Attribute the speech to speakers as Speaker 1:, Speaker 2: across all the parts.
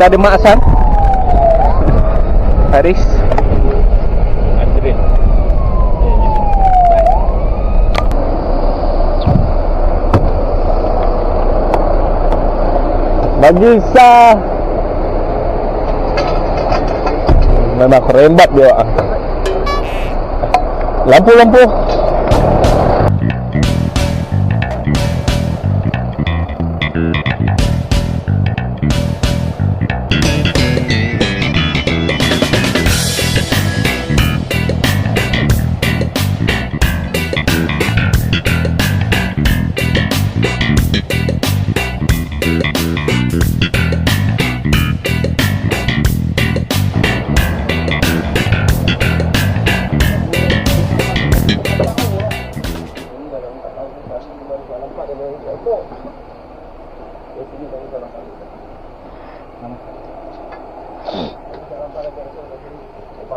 Speaker 1: Kita
Speaker 2: ada Mak Asam Haris?
Speaker 1: Bye
Speaker 2: Bagi sah Memang rembat dia. Lampu-lampu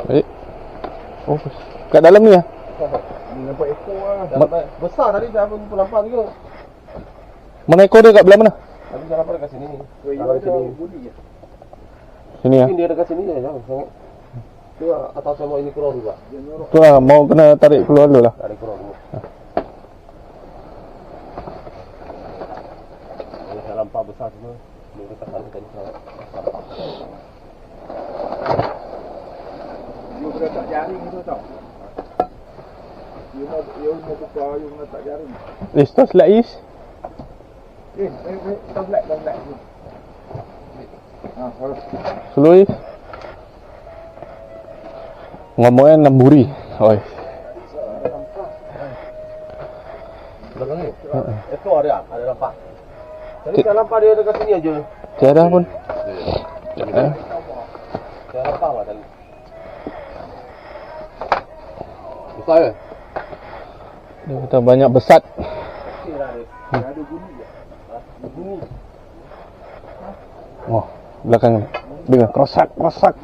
Speaker 2: Eh. Oh, kat dalam ni ah.
Speaker 3: Nampak ekor lah Dalam- Besar tadi dah pun lampak juga
Speaker 2: Mana ekor dia kat belah mana?
Speaker 3: Tadi dah lampak dekat sini Kalau sini
Speaker 2: Sini ah.
Speaker 3: Mungkin dia dekat sini jangan sangat Tu lah atas sama ini keluar juga
Speaker 2: Tu lah mau kena tarik keluar dulu lah.
Speaker 3: Tarik keluar dulu Ini dah lampak besar semua Dia sana tadi sangat
Speaker 4: You kena tak jaring tu tau. Mau you mau buka, kena tak jaring.
Speaker 2: Eh, stop selak is.
Speaker 4: Eh, eh, eh, tak black, tak black. Ah, harus.
Speaker 2: Slow is. Ngomongnya namburi. Oi.
Speaker 3: Belakang ni Ekor dia ada lampak Tadi dah lampak dia dekat sini aja
Speaker 2: Tiada pun.
Speaker 3: Eh? Dah lampak lah tadi Besar ke?
Speaker 2: Dia kata banyak besar. Oh, belakang ni. Dengar krosak, krosak.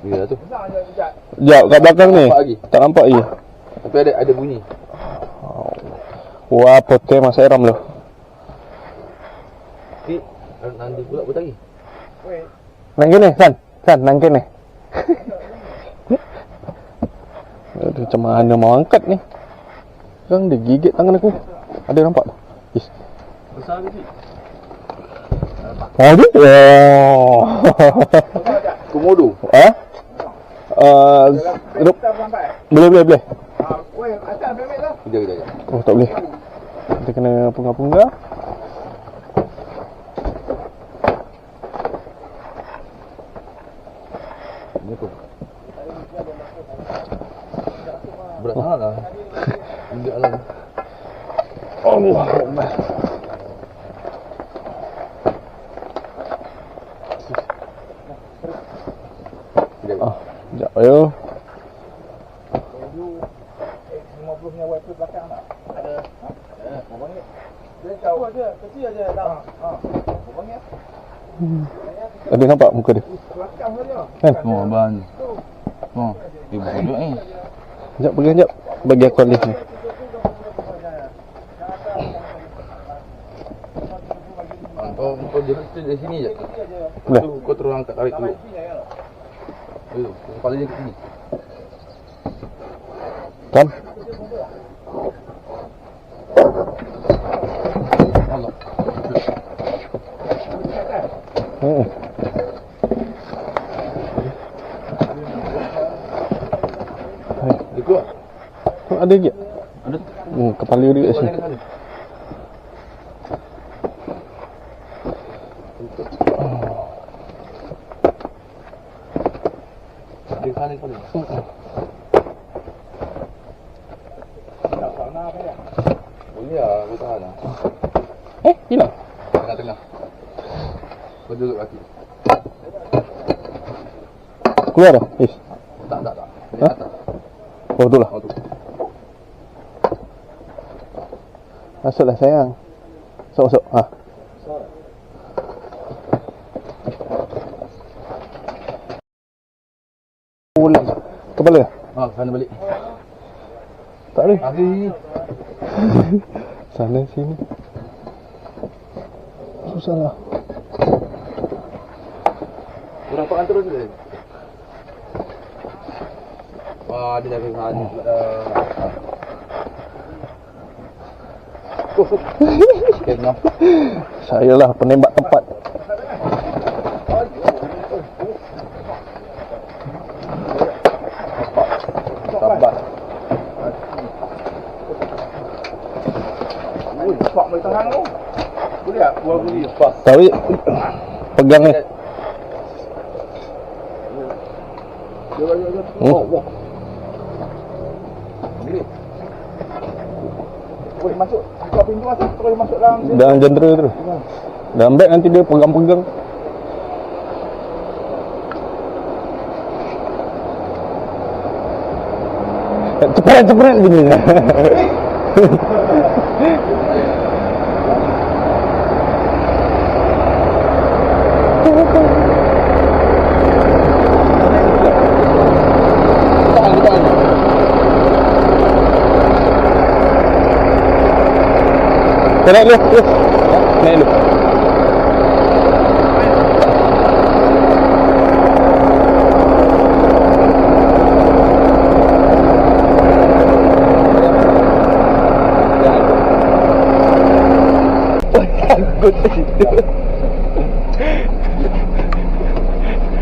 Speaker 3: Bila tu
Speaker 2: Sekejap, kat belakang ni.
Speaker 3: Nampak lagi?
Speaker 2: Tak nampak lagi.
Speaker 3: Tapi ada ada bunyi
Speaker 2: Wah, pote masa eram lu.
Speaker 3: Eh Nanti pula buat lagi
Speaker 2: Nang kene, San. San, nang kene. Aduh, macam mana mau angkat ni? Kan dia gigit tangan aku. Ada nampak tak? Yes.
Speaker 3: Besar ke cik?
Speaker 2: Oh, dia? Oh.
Speaker 3: Komodo
Speaker 2: Ha? Uh,
Speaker 4: Kita sampai.
Speaker 2: boleh, boleh, boleh.
Speaker 4: Ah, weh, atas lah.
Speaker 3: Kejap kejap
Speaker 2: Oh, tak boleh. Kita kena punggah-punggah.
Speaker 3: Ni tu Berat sangat lah Enggak lah
Speaker 2: Allah Ah, sekejap ayo.
Speaker 4: X50 punya wiper belakang tak? Ada. Ha? Berapa ringgit? Dia tahu aja, kecil aja dah. Ha. Berapa ringgit?
Speaker 2: Ada nampak muka dia? Kan?
Speaker 3: Oh abang Oh Dia bodoh ni
Speaker 2: Sekejap, pegang sekejap. Bagi aku alih ni.
Speaker 3: Ah, Kau kau jalan dari sini je
Speaker 2: Boleh?
Speaker 3: Tu kau terus angkat tarik dulu Tu Kepala dia ke sini
Speaker 2: Kan?
Speaker 3: Allah
Speaker 2: Hmm. Oh, ada lagi?
Speaker 3: Ada
Speaker 2: Hmm, kepala dia kat sini.
Speaker 3: ke sana Dia ke sana kepala
Speaker 4: Tak sana apa ya?
Speaker 3: Boleh lah, aku tahan lah
Speaker 2: Eh, hilang.
Speaker 3: Tengah-tengah Kau duduk kaki
Speaker 2: Keluar dah? Is.
Speaker 3: Tak, tak, tak Dia
Speaker 2: Ha?
Speaker 3: atas
Speaker 2: Oh, tu lah.
Speaker 3: Oh tu
Speaker 2: Masuklah sayang. Masuk, masuk. Ha.
Speaker 3: Pulang.
Speaker 2: Kepala?
Speaker 3: Ah, sana balik.
Speaker 2: Tak boleh.
Speaker 3: Hari
Speaker 2: Sana sini. Susah lah.
Speaker 3: Kurang pakan terus dia. Wah, dia jaga sana pula. Kena.
Speaker 2: Saya lah penembak tepat.
Speaker 3: Sabar.
Speaker 4: Ui, cepat boleh tahan tu. Boleh tak? Buat beli.
Speaker 3: Pas.
Speaker 2: Tapi pegang ni. Hmm.
Speaker 3: wah.
Speaker 4: Boleh masuk. Buka pintu masuk. Terus masuk dalam sini.
Speaker 2: Dalam jendera tu. Dalam beg nanti dia pegang-pegang. Cepat-cepat bunyi.
Speaker 3: Tahan,
Speaker 2: Kau naik dulu. Yes. Naik dulu.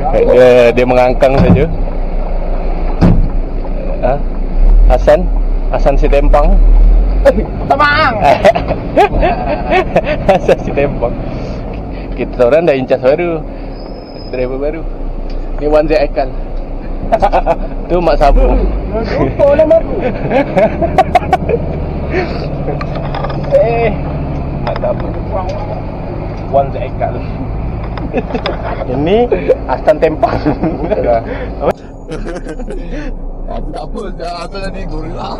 Speaker 2: Takut dia dia mengangkang saja. Ha? Hasan, Hasan si tempang.
Speaker 4: Tamang!
Speaker 2: Hasan si tempang. Kita orang dah incas baru. Driver baru. Ni Wan Z Aikal. tu Mak Sabu.
Speaker 4: Lupa nama aku.
Speaker 2: eh, Mak Sabu. Wan Z Aikal. Ini Hasan tempang.
Speaker 3: Aku tak apa, asal ni gorila.